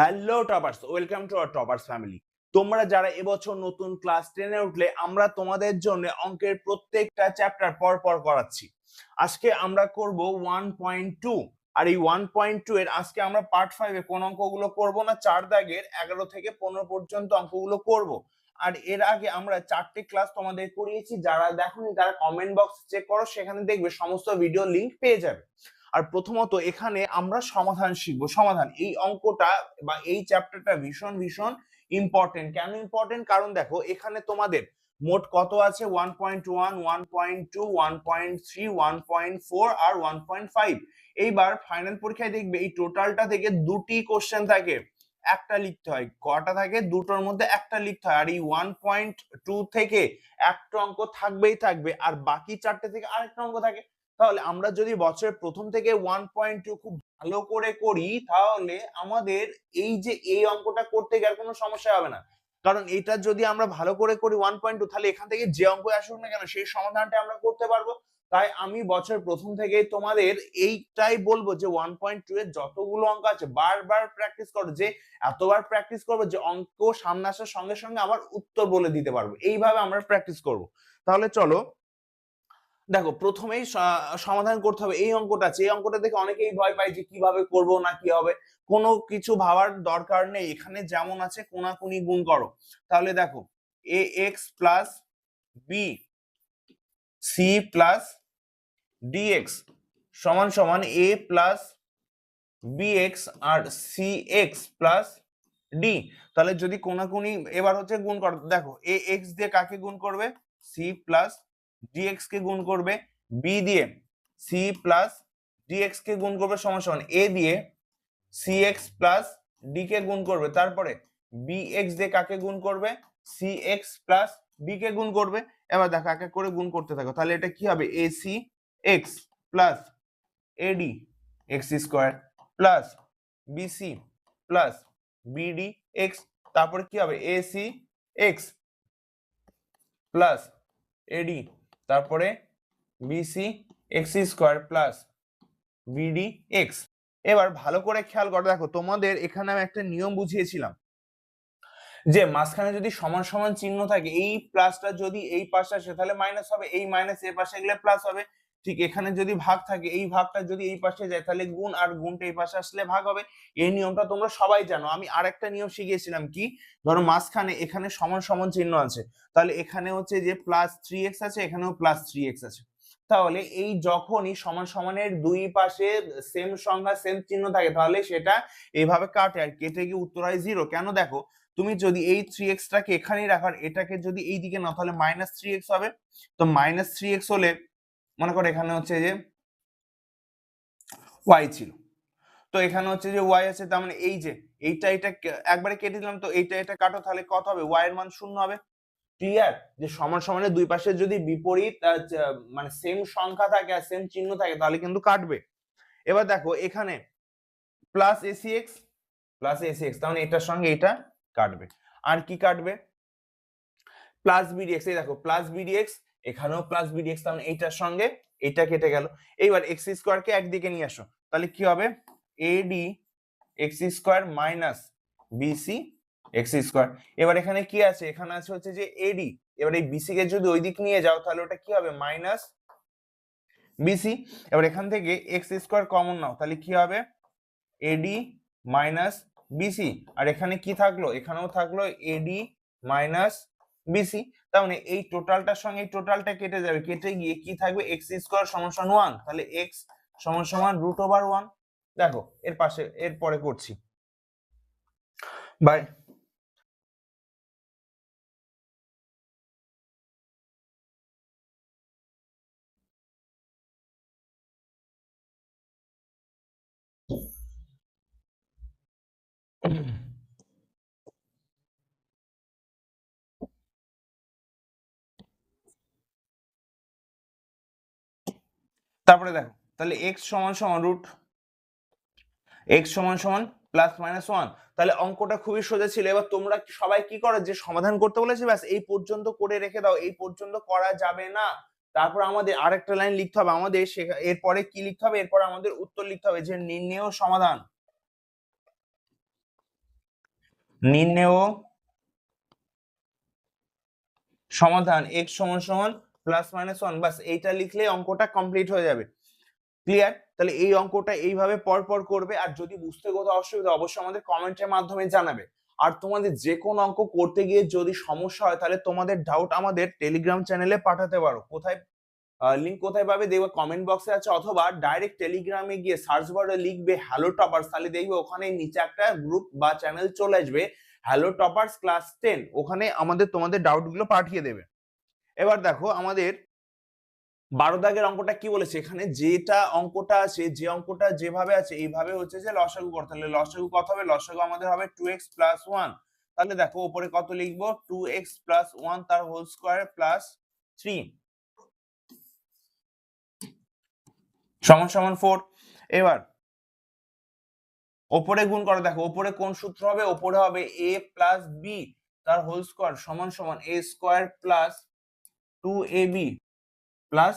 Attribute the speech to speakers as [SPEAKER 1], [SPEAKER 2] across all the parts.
[SPEAKER 1] Hello toppers welcome to our toppers family তোমরা যারা এবছর নতুন ক্লাস টেনে উঠলে, আমরা তোমাদের জন্য অঙ্কের প্রত্যেকটা চ্যাপ্টার পর পর করাচ্ছি। আজকে আমরা করব ওয়ান পয়েন্ট টু আর এই ওয়ান পয়েন্ট টু এর আজকে আমরা পার্ট ফাইভে কোন অঙ্কগুলো করব না, চার দাগের এগারো থেকে পনেরো পর্যন্ত অঙ্কগুলো করব। আর এর আগে আমরা চারটি ক্লাস তোমাদের করিয়েছি, যারা দেখোনি তারা কমেন্ট বক্স চেক করো, সেখানে দেখবে সমস্ত ভিডিও লিংক পেয়ে যাবে। আর প্রথমত এখানে আমরা সমাধান শিখব। সমাধান, এই অঙ্কটা বা এই চ্যাপ্টারটা ভীষণ ভীষণ ইম্পর্টেন্ট কেন ইম্পর্টেন্ট কারণ দেখো, এখানে তোমাদের মোট কত আছে? One point one one point two one point three one point four আর ওয়ান পয়েন্ট ফাইভ এইবার ফাইনাল পরীক্ষায় দেখবে এই টোটালটা থেকে দুটি কোশ্চেন থাকে। একটা লিখতে হয়, কটা থাকে? দুটোর মধ্যে একটা লিখতে হয়। আর এই ওয়ান পয়েন্ট টু থেকে একটা অঙ্ক থাকবেই থাকবে। আর বাকি চারটে থেকে আরেকটা অঙ্ক থাকে। তাহলে আমরা যদি বছরের প্রথম থেকে ওয়ান পয়েন্ট টু খুব ভালো করে করি, তাহলে আমাদের এই যে এই অঙ্কটা করতে গেলে কোনো সমস্যা হবে না। কারণ এটা যদি আমরা ভালো করে করি ওয়ান পয়েন্ট টু তাহলে এখান থেকে যে অঙ্ক আসুক না কেন, সেই সমাধানটা আমরা করতে পারব। তাই আমি বছর প্রথম থেকে তোমাদের এইটাই বলব যে ওয়ান পয়েন্ট টু এর যতগুলো অঙ্ক আছে, বারবার প্র্যাকটিস করো যে, এতবার প্র্যাকটিস করব যে অঙ্ক সামনে আসার সঙ্গে সঙ্গে আবার উত্তর বলে দিতে পারব। এইভাবে আমরা প্র্যাকটিস করব। তাহলে চলো দেখো, প্রথমেই সমাধান করতে হবে এই অঙ্কটা আছে এই অঙ্কটা দেখে অনেকেই ভয় পায় যে কীভাবে করব না কি হবে। কোনো কিছু ভাবার দরকার নেই, এখানে যেমন আছে কোনাকুনি গুণ করো। তাহলে দেখো, A X plus B C plus DX সমান সমান এ প্লাস বি এক্স আর সি এক্স প্লাস ডি তাহলে যদি কোনাকুনি এবার হচ্ছে গুণ করো, দেখো এ এক্স দিয়ে কাকে গুণ করবে? সি প্লাস ডিএক্স কে গুণ করবে বি দিয়ে সি প্লাস ডিএক্স কে গুণ করবে, সমান এ দিয়ে সি এক্স প্লাস ডি কে গুণ করবে। তারপরে বি এক্স দিয়ে কাকে গুণ করবে? সি এক্স প্লাস বি কে গুণ করবে। এবার দেখো এক করে গুণ করতে থাকো। তাহলে এটা কি হবে? A X plus AD X square plus BC plus BD X তারপরে কি হবে? A C X plus AD তারপরে BC X square plus BD X এবার ভালো করে খেয়াল করো, দেখো তোমাদের এখানে আমি একটা নিয়ম বুঝিয়েছিলাম যে মাঝখানে যদি সমান সমান চিহ্ন থাকে, এই প্লাসটা যদি এই পাশে আসে, তাহলে মাইনাস হবে, এই মাইনাস এ পাশে গেলে প্লাস হবে। ঠিক এখানে যদি ভাগ থাকে, এই ভাগটা যদি এই পাশে যায়, তাহলে গুণ আর গুণটা এই পাশে আসলে ভাগ হবে। এই নিয়মটা তোমরা সবাই জানো। আমি আরেকটা নিয়ম শিখিয়েছিলাম কি? ধরো মাঝখানে এখানে সমান সমান চিহ্ন আছে। তাহলে এখানে হচ্ছে যে প্লাস থ্রি এক্স আছে, এখানেও প্লাস থ্রি এক্স আছে। তাহলে এই যখনই সমান সমানের দুই পাশে সেম সংখ্যা সেম চিহ্ন থাকে, তাহলে সেটা এইভাবে কাটে আর কেটে গিয়ে উত্তর হয় জিরো কেন দেখো? তুমি যদি এই থ্রি এক্সটাকে এখানেই রাখার, এটাকে যদি এই দিকে নাও, তাহলে মাইনাস থ্রি এক্স হবে। তো মাইনাস থ্রি এক্স হলে মনে করো এখানে হচ্ছে যে ওয়াই ছিল। তো এখানে হচ্ছে যে ওয়াই আছে, তার মানে এই যে এইটা এটা একবারে কেটে দিলাম, তো এইটা এটা কাটো, তাহলে কত হবে? ওয়াই এর মান শূন্য হবে। ক্লিয়ার যে সমান সমানের দুই পাশে যদি বিপরীত মানে সেম সংখ্যা থাকে আর সেম চিহ্ন থাকে, তাহলে কিন্তু কাটবে। এবার দেখো, এখানে plus AC X plus AC X তাহলে এটার সঙ্গে এটা কাটবে। আর কি কাটবে? প্লাস বিডিএক্স এই দেখো প্লাস বিডিএক্স এখানেও প্লাস বিডিএক্স তাহলে এইটার সঙ্গে এটা কেটে গেল। এইবার এক্স স্কোয়ার কে একদিকে নিয়ে আসো, তাহলে কি হবে? AD X square minus BC X square এবার এখানে কি আছে? এখানে আছে হচ্ছে যে এডি এবার এই বিসি কে যদি ওই দিক নিয়ে যাও, তাহলে ওটা কি হবে? মাইনাস বিসি এবার এখান থেকে এক্স স্কোয়ার কমন নাও, তাহলে কি হবে? এডি মাইনাস বিসি আর এখানে কি থাকল? এখানেও থাকল এডি মাইনাস বিসি তার মানে এই টোটালটার সঙ্গে এই টোটালটা কেটে যাবে। কেটে গিয়ে কি থাকবে? এক্স স্কোয়ার সমান ওয়ান তাহলে এক্স সমান সমান রুট ওভার ওয়ান দেখো, এর পাশে, এর পরে করছি। বাই তারপরে দেখো, তাহলে এক্স সমান সমান রুট এক্স সমান সমান প্লাস মাইনাস ওয়ান তাহলে অঙ্কটা খুবই সোজা ছিল। এবার তোমরা সবাই কি করো, যে সমাধান করতে বলেছে, ব্যাস এই পর্যন্ত করে রেখে দাও, এই পর্যন্ত করা যাবে না। তারপর আমাদের আরেকটা লাইন লিখতে হবে, আমাদের এরপরে কি লিখতে হবে? এরপরে আমাদের উত্তর লিখতে হবে, যে নির্ণেয় সমাধান। নির্ণেয় সমাধান, x সমান সমান প্লাস মাইনাস ওয়ান বাস এইটা লিখলে অঙ্কটা কমপ্লিট হয়ে যাবে। ক্লিয়ার তাহলে এই অঙ্কটা এইভাবে পর পর করবে, আর যদি বুঝতে কোথাও অসুবিধা অবশ্যই আমাদের কমেন্টের মাধ্যমে জানাবে। আর তোমাদের যে কোনো অঙ্ক করতে গিয়ে যদি সমস্যা হয়, তাহলে তোমাদের ডাউট আমাদের টেলিগ্রাম চ্যানেলে পাঠাতে পারো। কোথায় লিঙ্ক কোথায় পাবে দেখবে কমেন্ট বক্সে আছে, অথবা ডাইরেক্ট টেলিগ্রামে গিয়ে সার্চ বারে লিখবে হ্যালো টপার্স তাহলে দেখবে ওখানে নিচে একটা গ্রুপ বা চ্যানেল চলে আসবে। হ্যালো টপার্স ক্লাস টেন ওখানে আমাদের তোমাদের ডাউটগুলো পাঠিয়ে দেবে। এবার দেখো আমাদের বারো দাগের অঙ্কটা কি বলেছে? এখানে যেটা অঙ্কটা আছে, যে অঙ্কটা যেভাবে আছে, এইভাবে হচ্ছে যে লসাগু করতে তাহলে লসাগু কত হবে? লসাগু আমাদের হবে টু এক্স প্লাস ওয়ান তাহলে দেখো উপরে কত লিখব? টু এক্স প্লাস ওয়ান তার হোল স্কোয়ার প্লাস থ্রি সমান সমান ফোর এবার ওপরে গুণ করো। দেখো ওপরে কোন সূত্র হবে? ওপরে হবে এ প্লাস বি তার হোল স্কোয়ার সমান সমান A square plus two A B plus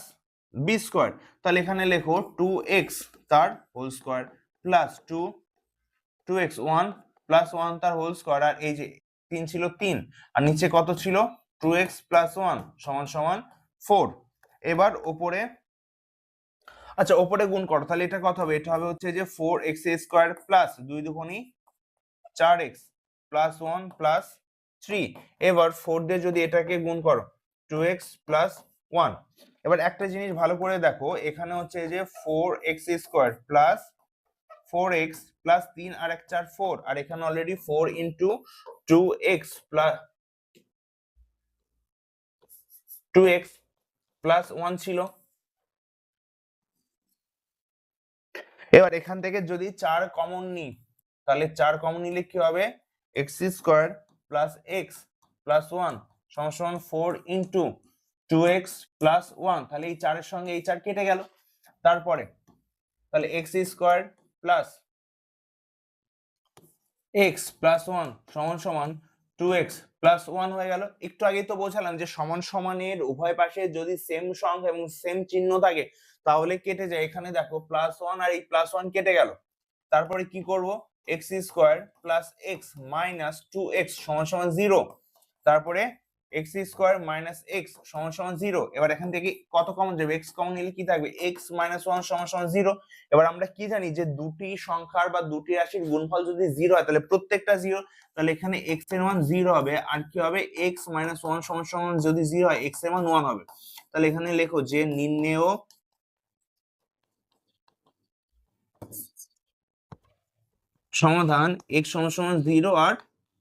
[SPEAKER 1] B square তাহলে এখানে লেখো টু এক্স তার whole square plus two two X one plus one তার হোল স্কোয়ার আর এই যে তিন ছিল তিন, আর নিচে কত ছিল? টু এক্স প্লাস ওয়ান সমান সমান ফোর এবার ওপরে আচ্ছা ওপরে গুণ করো, তাহলে এটা কত হবে? এটা হবে হচ্ছে যে ফোর এক্স স্কোয়ার প্লাস দুই দুগুণি চার X plus one plus three এবার ফোর দিয়ে যদি এটাকে গুণ করো টু এক্স প্লাস ওয়ান এবার একটা জিনিস ভালো করে দেখো, এখানে হচ্ছে যে four X square plus four X plus তিন আর এক চার ফোর আর এখানে already four into two X plus two X plus one ছিল। এবার এখান থেকে যদি চার কমন নিই, তাহলে চার কমন নিলে কি হবে? X square plus X plus one সমান সমান four into two X plus one তাহলে এই চারের সঙ্গে এই চার কেটে গেল। তারপরে, তাহলে X square plus X plus one সমান সমান টু এক্স প্লাস ওয়ান হয়ে গেল। একটু আগেই তো বোঝালাম যে সমান সমানের উভয় পাশে যদি সেম সংখ্যা এবং সেম চিহ্ন থাকে, তাহলে কেটে যায়। এখানে দেখো প্লাস ওয়ান আর এই প্লাস ওয়ান কেটে গেল। তারপরে কি করব? X square plus X minus two X সমান সমান জিরো তারপরে এক্স স্কোয়ার মাইনাস এক্স সমান সমান জিরো এবার এখান থেকে কত কমন যাবে? এক্স কমন নিলে কি থাকবে? এক্স মাইনাস ওয়ান সমান সমান জিরো এবার আমরা কি জানি যে দুটি সংখ্যার বা দুটি রাশির গুণফল যদি জিরো হয়, তাহলে প্রত্যেকটা জিরো তাহলে এখানে এক্সের মান জিরো হবে। আর কি হবে? এক্স মাইনাস ওয়ান সমান সমান যদি জিরো হয় এক্সের মান ওয়ান হবে। তাহলে এখানে লেখো যে নির্ণেয় সমাধান x সমান সমান জিরো আর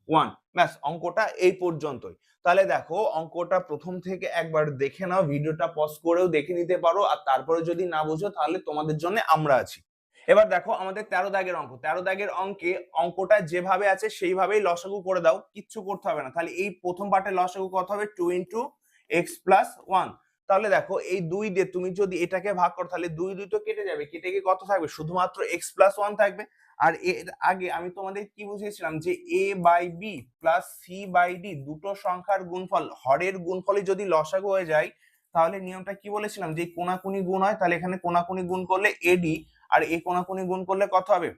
[SPEAKER 1] ওয়ান ব্যাস, অঙ্কটা এই পর্যন্তই। তাহলে দেখো অঙ্কটা প্রথম থেকে একবার দেখে নাও, ভিডিওটা পজ করেও দেখে নিতে পারো আর তারপরে যদি না বোঝো তাহলে তোমাদের জন্য আমরা আছি। এবার দেখো আমাদের তেরো দাগের অঙ্ক, তেরো দাগের অঙ্কে অঙ্কটা যেভাবে আছে সেইভাবেই লসাগু করে দাও, কিচ্ছু করতে হবে না। তাহলে এই প্রথম পার্টে লসাগু কত হবে? Two into X plus one তাহলে দেখো এই দুই দিয়ে তুমি যদি এটাকে ভাগ করো, তাহলে দুই দুই তো কেটে যাবে, কেটে গিয়ে কত থাকবে? শুধুমাত্র এক্স প্লাস ওয়ান থাকবে। আর এর আগে আমি তোমাদের কি বুঝিয়েছিলাম যে A by B plus C by D দুটো সংখ্যার গুণফল, হরের গুণফলে যদি লসাগু হয়ে যায়, তাহলে নিয়মটা কি বলেছিলাম? যে কোনাকুনি গুণ হয়, তাহলে এখানে কোনাকুনি গুণ করলে এডি আর এ কোনাকুনি গুণ করলে কত হবে?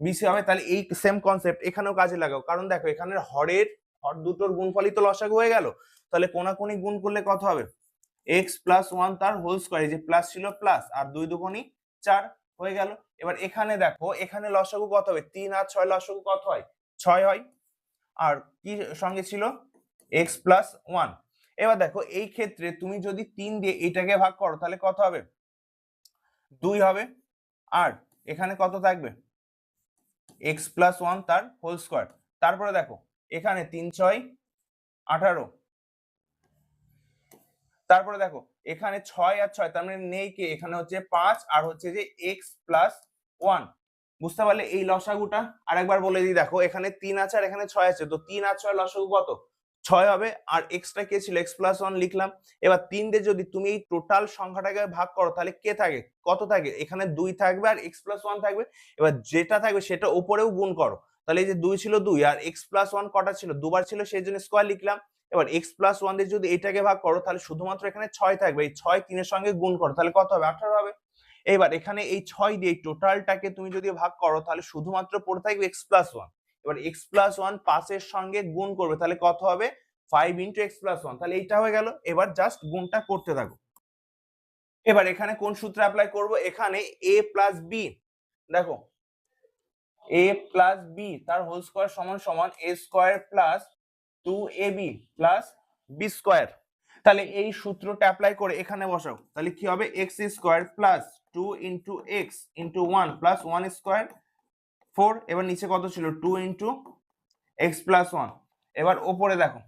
[SPEAKER 1] বিসি হবে, তাহলে এই সেম কনসেপ্ট এখানেও কাজে লাগাও। কারণ দেখো এখানে হরের, হর দুটোর গুণফলই তো লসাগু হয়ে গেল। তাহলে কোনাকুনি গুণ করলে কত হবে? এক্স প্লাস ওয়ান তার হোল স্কোয়ার যে প্লাস ছিল প্লাস আর দুই দুগুণই চার। হয়ে গেল। এবার এখানে দেখো, এখানে লসাগু কত হবে? তিন আর ছয় লসাগু কত হয়? ছয় হয়। আর কি সঙ্গে ছিল? এক্স প্লাস ওয়ান এবার দেখো, এই ক্ষেত্রে তুমি যদি তিন দিয়ে এটাকে ভাগ করো, তাহলে কত হবে? দুই হবে। আর এখানে কত থাকবে? এক্স প্লাস ওয়ান তার হোল স্কোয়ার তারপরে দেখো, এখানে তিন, ছয়, আঠারো। তারপরে দেখো এখানে ছয় আর ছয়, তার মানে নেই কে? এখানে হচ্ছে পাঁচ আর হচ্ছে যে এক্স প্লাস ওয়ান বুঝতে পারলে এই লসাগুটা? আরেকবার বলে দিই, দেখো, এখানে তিন আছে আর এখানে ছয় আছে, তো তিন আর ছয় লসাগু কত? ছয় হবে, আর এক্সট্রা কে ছিল? এক্স প্লাস ওয়ান লিখলাম। এবার তিন দিয়ে যদি তুমি এই টোটাল সংখ্যাটাকে ভাগ করো, তাহলে কে থাকে? কত থাকে? এখানে দুই থাকবে আর এক্স প্লাস ওয়ান থাকবে। এবার যেটা থাকবে সেটা উপরেও গুণ করো। তাহলে এই যে দুই ছিল দুই, আর এক্স প্লাস ওয়ান কটা ছিল? দুবার ছিল, সেই জন্য স্কোয়ার লিখলাম। এবার এক্স প্লাস ওয়ান দিয়ে যদি এটাকে ভাগ করো, তাহলে শুধুমাত্র এখানে ছয় থাকবে। এই ছয় তিনের সঙ্গে গুণ করো, তাহলে কত হবে? আঠারো হবে। এবার এখানে এই ছয় দিয়ে টোটালটাকে তুমি যদি ভাগ করো, তাহলে শুধুমাত্র পড়ে থাকবে এক্স প্লাস ওয়ান এবার এক্স প্লাস ওয়ান পাঁচের সঙ্গে গুণ করবে, তাহলে কত হবে? Five into X plus one তাহলে এইটা হয়ে গেল। এবার জাস্ট গুণটা করতে থাকো। এবার এখানে কোন সূত্র অ্যাপ্লাই করব? এখানে এ প্লাস বি দেখো এ প্লাস বি তার হোল স্কোয়ার সমান সমান A square plus two A B plus B square তাহলে এই সূত্রটা অ্যাপ্লাই করে এখানে বসাও। তাহলে কি হবে? X square plus two into x into one plus one square four এবার নিচে কত ছিল? Two into x plus one এবার ওপরে দেখো।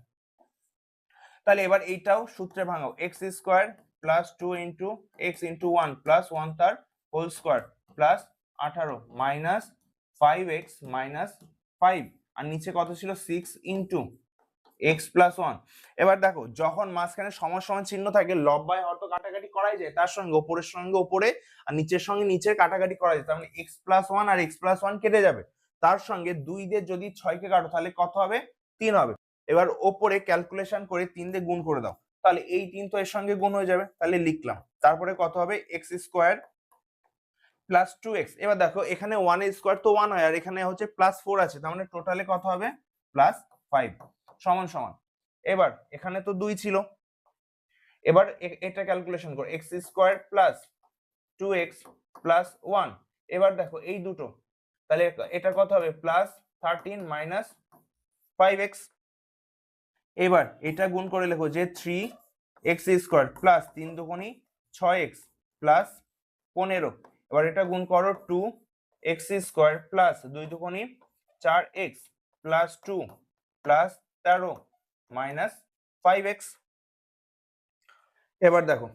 [SPEAKER 1] তাহলে এবার এইটাও সূত্রে ভাঙাও। X square plus two into x into one plus one তার হোল স্কোয়ার প্লাস আঠারো minus five x minus five আর নিচে কত ছিল? Six into x plus one এবার দেখো, যখন মাঝখানে সমান চিহ্ন থাকে লব্বায় হয়তো কাটাকাটি করাই যায়, তার সঙ্গে ওপরের সঙ্গে ওপরে আর নিচের সঙ্গে নিচের কাটাকাটি করা যায়, তার মানে এক্স প্লাস ওয়ান আর এক্স প্লাস ওয়ান কেটে যাবে। তার সঙ্গে দুই দিয়ে যদি ছয়কে কাটো, তাহলে কত হবে? তিন হবে। এবার ওপরে ক্যালকুলেশন করে তিন দিয়ে গুণ করে দাও। তাহলে এই তিন তো এর সঙ্গে গুণ হয়ে যাবে, তাহলে লিখলাম। তারপরে কত হবে? X square plus two X এবার দেখো, এখানে ওয়ান স্কোয়ার তো ওয়ান হয়, আর এখানে হচ্ছে প্লাস ফোর আছে, তার মানে টোটালে কত হবে? প্লাস ফাইভ সমান সমান। এবার এখানে তো দুই ছিল। এবার এটা ক্যালকুলেশন করো। X square plus two X plus one এবার দেখো এই দুটো। তাহলে এটা কত হবে? Plus thirteen minus five X এবার এটা গুণ করে লেখো যে থ্রি এক্স স্কোয়ার প্লাস তিন দুগুণি ছয় এক্স প্লাস পনেরো। এবার এটা গুণ করো টু এক্স স্কোয়ার প্লাস দুই দুগুণি চার এক্স প্লাস টু প্লাস তেরো মাইনাস ফাইভ এক্স এবার দেখো।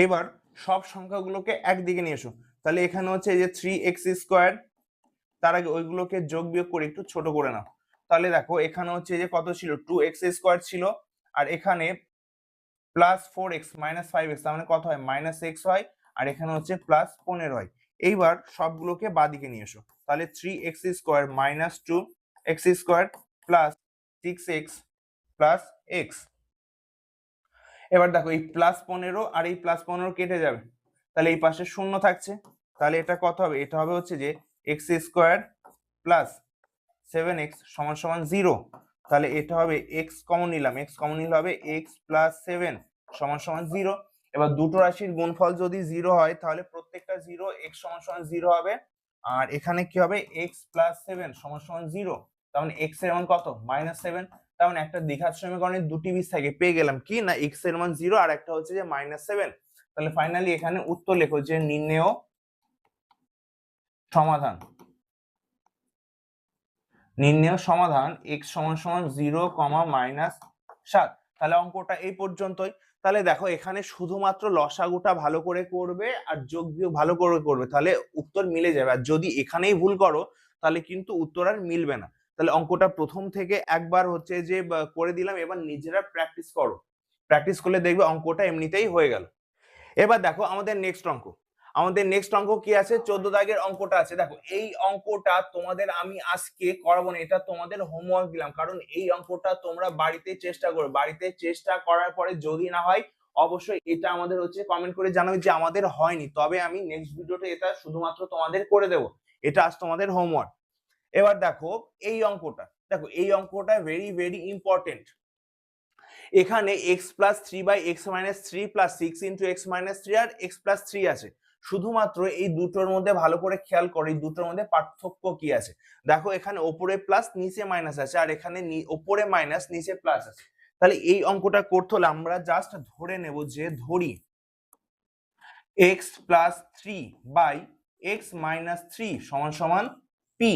[SPEAKER 1] এইবার সব সংখ্যাগুলোকে একদিকে নিয়ে এসো। তাহলে এখানে হচ্ছে এই যে থ্রি এক্স স্কোয়ার তার আগে ওইগুলোকে যোগ বিয়োগ করে একটু ছোট করে নাও। তাহলে দেখো এখানে হচ্ছে যে কত ছিল? টু এক্স স্কোয়ার ছিল আর এখানে plus four X minus five X তার মানে কত হয়? মাইনাস এক্স হয় আর এখানে হচ্ছে প্লাস পনেরো হয়। এইবার সবগুলোকে বাদিকে নিয়ে এসো। তাহলে three X square minus two X square plus six X plus X এবার দেখো এই প্লাস পনেরো আর এই প্লাস পনেরো কেটে যাবে। তাহলে এই পাশে শূন্য থাকছে। তাহলে এটা কত হবে? এটা হবে হচ্ছে যে X square plus seven X সমান সমান জিরো তাহলে এটা হবে এক্স কমন নিলাম এক্স কমন নিলে হবে এক্স প্লাস সেভেন সমান সমান জিরো এবার দুটো রাশির গুণফল যদি জিরো হয়, তাহলে প্রত্যেকটা জিরো এক্স সমান সমান জিরো হবে, আর এখানে কি হবে? এক্স প্লাস সেভেন সমান সমান জিরো তার মানে এক্সের মান কত? মাইনাস সেভেন তার মানে একটা দ্বিঘাত সমীকরণে দুটি বীজ থাকে পেয়ে গেলাম কি? না এক্সের মান জিরো আর একটা হচ্ছে যে মাইনাস সেভেন তাহলে ফাইনালি এখানে উত্তর লেখো যে নির্ণেয় সমাধান। নির্ণেয় সমাধান এক্স সমান সমান জিরো কমা মাইনাস সাত। তাহলে অঙ্কটা এই পর্যন্তই। তাহলে দেখো এখানে শুধুমাত্র লসাগুটা ভালো করে করবে আর যোগ বিয়োগ ভালো করে করবে। তাহলে উত্তর মিলে যাবে। আর যদি এখানেই ভুল করো, তাহলে কিন্তু উত্তর আর মিলবে না। তাহলে অঙ্কটা প্রথম থেকে একবার হচ্ছে যে করে দিলাম। এবার নিজেরা প্র্যাকটিস করো। প্র্যাকটিস করলে দেখবে অঙ্কটা এমনিতেই হয়ে গেল। এবার দেখো আমাদের নেক্সট অঙ্ক। আমাদের নেক্সট অঙ্ক কি আছে? চোদ্দ দাগের অঙ্কটা আছে। দেখো, এই অঙ্কটা তোমাদের আমি আজকে করাবো না, এটা তোমাদের হোমওয়ার্ক দিলাম। কারণ এই অঙ্কটা তোমরা বাড়িতে চেষ্টা করো। বাড়িতে চেষ্টা করার পরে যদি না হয়, অবশ্যই এটা আমাদের হচ্ছে কমেন্ট করে জানাবে যে আমাদের হয়নি। তবে আমি নেক্সট ভিডিওতে এটা শুধুমাত্র তোমাদের করে দেবো। এটা আজ তোমাদের হোমওয়ার্ক এবার দেখো, এই অঙ্কটা। দেখো, এই অঙ্কটা ভেরি ভেরি ইম্পর্টেন্ট এখানে X plus three by X minus three plus six into X minus three R x plus three আছে। শুধুমাত্র এই দুটোর মধ্যে ভালো করে খেয়াল করো, এই দুটোর মধ্যে পার্থক্য কি আছে? দেখো এখানে ওপরে প্লাস নিচে মাইনাস আছে, আর এখানে ওপরে মাইনাস নিচে প্লাস আছে। তাহলে এই অঙ্কটা করতে হলে আমরা জাস্ট ধরে নেব যে ধরি X plus three by X minus three সমান সমান পি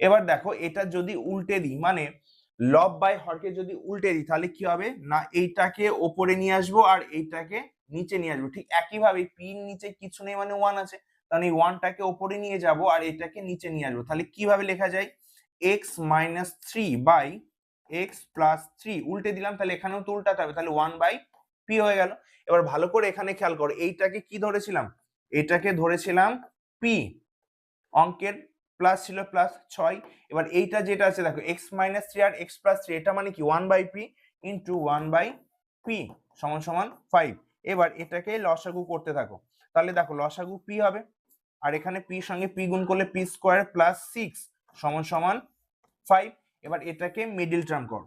[SPEAKER 1] এবার দেখো এটা যদি উল্টে দিই মানে লব বাই হরকে যদি উল্টে দিই, তাহলে কি হবে? না, এইটাকে ওপরে নিয়ে আসব আর এইটাকে নিচে নিয়ে আসব। ঠিক একইভাবে পি নিচে কিছু নেই মানে ওয়ান আছে। তাহলে এই ওয়ানটাকে ওপরে নিয়ে যাব আর এটাকে নিচে নিয়ে আসব। তাহলে কীভাবে লেখা যায়? X minus three by x plus three উল্টে দিলাম, তাহলে এখানেও তো উল্টাতে হবে। তাহলে ওয়ান বাই পি হয়ে গেল। এবার ভালো করে এখানে খেয়াল করো, এইটাকে কি ধরেছিলাম? এটাকে ধরেছিলাম পি অঙ্কের প্লাস ছিল প্লাস ছয়। এবার এইটা যেটা আছে, দেখো এক্স মাইনাস থ্রি আর এক্স প্লাস থ্রি এটা মানে কি? One by p into one by p সমান সমান ফাইভ এবার এটাকে লসাগু করতে থাকো। তাহলে দেখো লসাগু পি হবে, আর এখানে পি সঙ্গে পি গুণ করলে পি স্কোয়ার প্লাস সিক্স সমান সমান ফাইভ এবার এটাকে মিডিল টার্ম করো।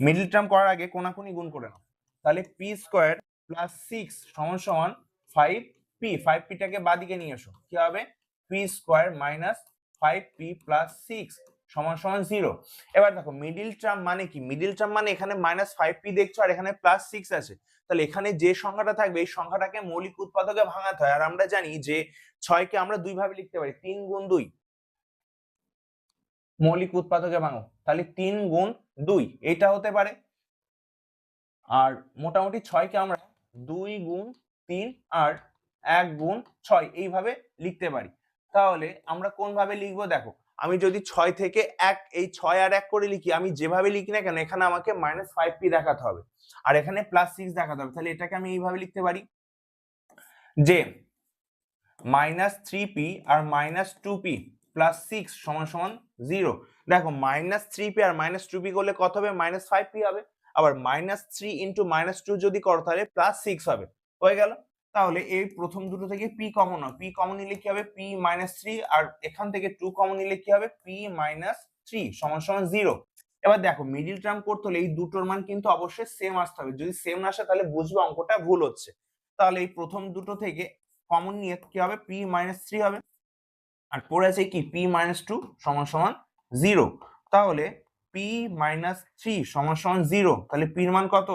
[SPEAKER 1] মিডিল টার্ম করার আগে কোনাকুনি গুণ করে নাও। তাহলে পি স্কোয়ার প্লাস সিক্স সমান সমান ফাইভ পি ফাইভ পিটাকে বাদিকে নিয়ে এসো। কি হবে? P square minus five p plus six সমান সমান জিরো এবার দেখো মিডিল টার্ম মানে কি? মিডিল টার্ম মানে এখানে মাইনাস ফাইভ পি দেখছ, আর এখানে প্লাস সিক্স আছে। তাহলে এখানে যে সংখ্যাটা থাকবে, এই সংখ্যাটাকে মৌলিক উৎপাদকে ভাঙাতে হয়। আর আমরা জানি যে ছয়কে আমরা দুই ভাবে লিখতে পারি, তিন গুণ দুই। মৌলিক উৎপাদকে ভাঙো। তাহলে তিন গুণ দুই, এটা হতে পারে। আর মোটামুটি ছয়কে আমরা দুই গুণ তিন আর এক গুণ ছয়, এইভাবে লিখতে পারি। তাহলে আমরা কোন ভাবে লিখব? দেখো, আমি যদি ছয় থেকে এক, এই ছয় আর এক করে লিখি, আমি যেভাবে লিখি না কেন, এখানে আমাকে মাইনাস ফাইভ পি দেখাতে হবে। আর এখানে প্লাস সিক্স দেখাতে হবে। তাহলে এটাকে আমি এইভাবে লিখতে পারি যে minus three P R minus two p plus six সমান সমান জিরো দেখো মাইনাস থ্রি পি আর মাইনাস টু পি করলে কত হবে? মাইনাস ফাইভ পি হবে। আবার minus three into minus two যদি করো, তাহলে প্লাস সিক্স হবে। হয়ে গেল? তাহলে এই প্রথম দুটো থেকে পি কমন হয়। পি কমন নিলে কি হবে? পি মাইনাস থ্রি আর এখান থেকে টু কমন নিলে কি হবে? পি মাইনাস থ্রি সমান সমান জিরো এবার দেখো মিডিল টার্ম করতে হলে এই দুটোর মান কিন্তু অবশ্যই সেম আসতে হবে। যদি সেম না আসে, তাহলে বুঝবে অঙ্কটা ভুল হচ্ছে। তাহলে এই প্রথম দুটো থেকে কমন নিয়ে কি হবে? পি মাইনাস থ্রি হবে। আর পড়ে আছে কি? পি মাইনাস টু সমান সমান জিরো তাহলে পি মাইনাস থ্রি সমান সমান জিরো তাহলে পির মান কত?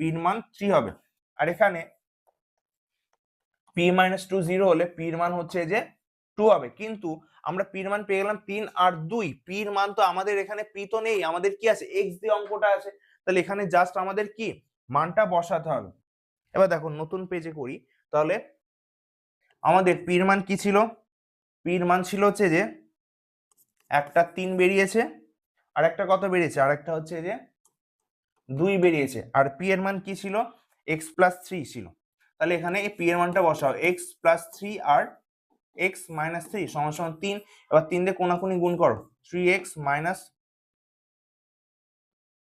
[SPEAKER 1] পির মান থ্রি হবে। আর এখানে পি মাইনাস টু জিরো হলে পির মান হচ্ছে যে টু হবে। কিন্তু আমরা পির মান পেয়ে গেলাম তিন আর দুই। পির মান তো আমাদের এখানে পি তো নেই, আমাদের কি আছে? এক্স দিয়ে অঙ্কটা আছে। তাহলে এখানে জাস্ট আমাদের কি? মানটা বসাতে হবে। এবার দেখো, নতুন পেজে করি। তাহলে আমাদের পির মান কি ছিল? পির মান ছিল হচ্ছে যে একটা তিন বেরিয়েছে আর একটা কত বেরিয়েছে? আর একটা হচ্ছে যে দুই বেরিয়েছে। আর পি এর মান কি ছিল? এক্স প্লাস থ্রি ছিল। তাহলে এখানে এই পি এর মানটা বসাও এক্স প্লাস থ্রি আর এক্স মাইনাস থ্রি সমান সমান তিন, এবার তিন দিয়ে কোনাকুনি গুণ করো three x minus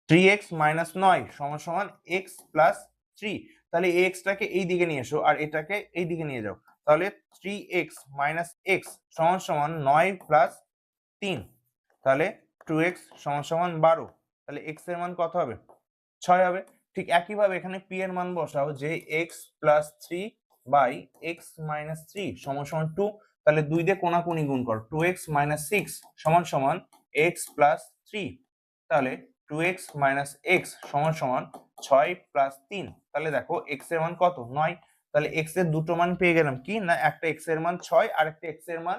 [SPEAKER 1] three x minus নয়, সমান সমান এক্স প্লাস থ্রি তাহলে এক্সটাকে এই দিকে নিয়ে এসো আর এটাকে এই দিকে নিয়ে যাও, তাহলে থ্রি এক্স মাইনাস এক্স সমান সমান নয় প্লাস তিন, তাহলে টু এক্স সমান সমান বারো, তাহলে এক্সের মান কত হবে? ছয় হবে ঠিক একইভাবে এখানে পি এর মান বসাও যে x plus three by x minus three সমান সমান টু তাহলে দুই দিয়ে কোনাকুনি গুণ কর। টু এক্স মাইনাস সিক্স সমান সমান এক্স প্লাস থ্রি তাহলে টু এক্স মাইনাস এক্স সমান সমান ছয় প্লাস তিন, তাহলে দেখো এক্সের মান কত? নয়, তাহলে এক্সের দুটো মান পেয়ে গেলাম কি? না, একটা এক্সের মান ছয় আর একটা এক্সের মান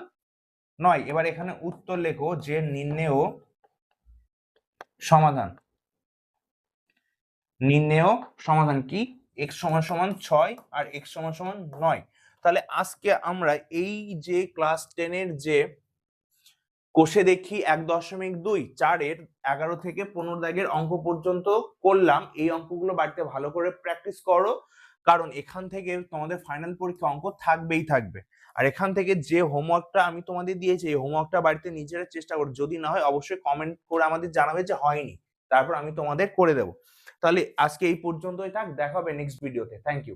[SPEAKER 1] নয়। এবার এখানে উত্তর লেখো যে নির্ণেয় সমাধান। নির্ণেয় সমাধান কি? এক্স সমান সমান ছয় আর এক্স সমান সমান নয়। তাহলে আজকে আমরা এই যে ক্লাস টেনের যে কোষে দেখি এক দশমিক দুই, চারের এগারো থেকে পনেরো দাগের অঙ্ক পর্যন্ত করলাম। এই অঙ্কগুলো বাড়িতে ভালো করে প্র্যাকটিস করো। কারণ এখান থেকে তোমাদের ফাইনাল পরীক্ষা অঙ্ক থাকবেই থাকবে। আর এখান থেকে যে হোমওয়ার্কটা আমি তোমাদের দিয়েছি, এই হোমওয়ার্কটা বাড়িতে নিজেরা চেষ্টা করো। যদি না হয়, অবশ্যই কমেন্ট করে আমাদের জানাবে যে হয়নি। তারপর আমি তোমাদের করে দেবো। তাহলে আজকে এই পর্যন্তই থাক দেখা হবে নেক্সট ভিডিওতে থ্যাংক ইউ